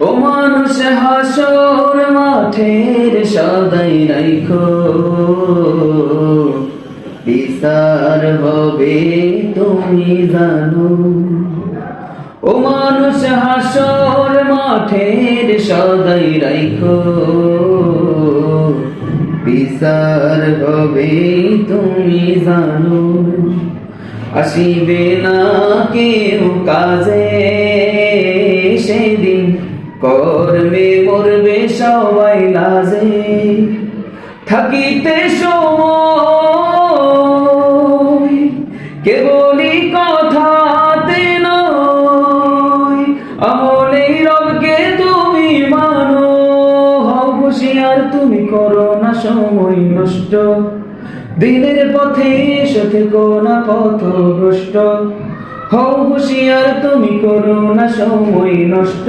ও মানুষ, হাসর মাঠের সদাই রাইখো। বিচার হবে তুমি জানো। ও মানুষ, হাসর মাঠের সদাই রাইখো। বিচার হবে তুমি জানো। আসিবে না কেউ কাজে। করবে মরবে সবাই লাজে থাকিতে সময়, কেবলই কথাতে নয় আমলেই রবকে তুমি মানো হুশিয়ার তুমি করো না সময় নষ্ট। দিনের পথে এসে থেকো না পথ ভ্রষ্ট, হও হুশিয়ার তুমি করো না সময় নষ্ট।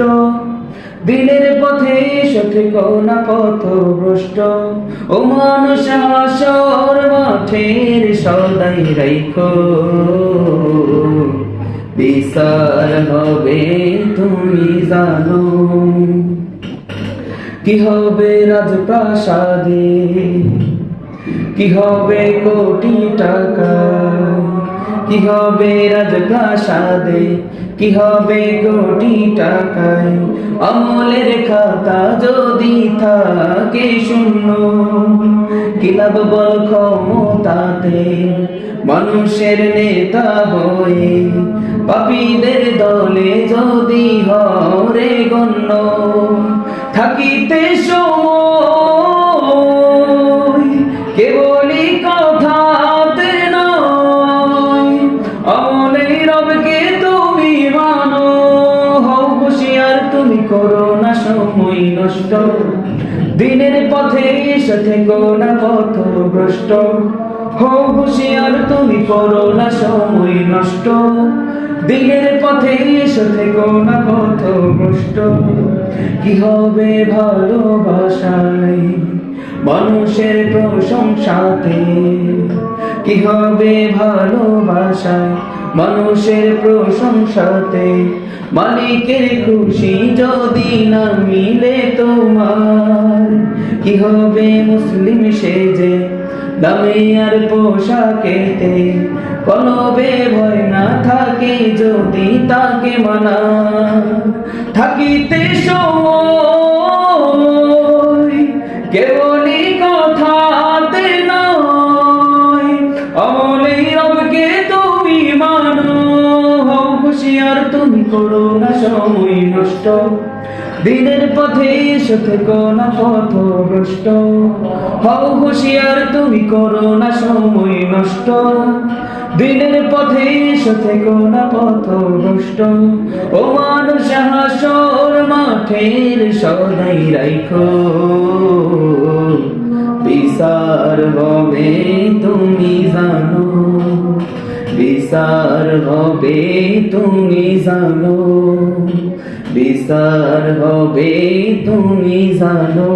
দিনের পথে থেকো না পথ ভ্রষ্ট। ও মানুষ মাঠের সদাই রাইখো। বিচার হবে তুমি জানো। কি হবে রাজপ্রাসাদে? কি হবে কোটি টাকা? কি হবে রাজপ্রাসাদে কি হবে কোটি টাকায়? আমলের খাতা যদি থাকে শূন্য, কি লাভ বল ক্ষমতাতে? মানুষের নেতা হয়ে পাপীদের দলে যদি হরে গণ্য, থাকিতে সময় সময় নষ্ট। দিনের পথে পথ ভ্রষ্ট। হও হুশিয়ার, তুমি করো না সময় নষ্ট। দিনের পথে সাথে গোনা পথ ভ্রষ্ট। কি হবে ভালোবাসায় মানুষের প্রশংসাতে? কি হবে ভালোবাসায় মানুষের প্রশংসাতে, মালিকের খুশি যদি না মিলে তোমার, কি হবে মুসলিম সেজে দামে আর পোশাকেতে কলবে ভয় না থাকে যদি তাকে মানা, থাকিতে সময়, কেবলই হুশিয়ার তুমি করো না সময় নষ্ট। দিনের পথে সাথে কোনা পথ ভ্রষ্ট। হও হুশিয়ার, তুমি করো না সময় নষ্ট। দিনের পথে সাথে কোনা পথ ভ্রষ্ট। ও মানুষ, হাসর মাঠের সদাই রাইখো। বিচার হবে তুমি জানো বিচার হবে তুমি জানো বিচার হবে তুমি জানো।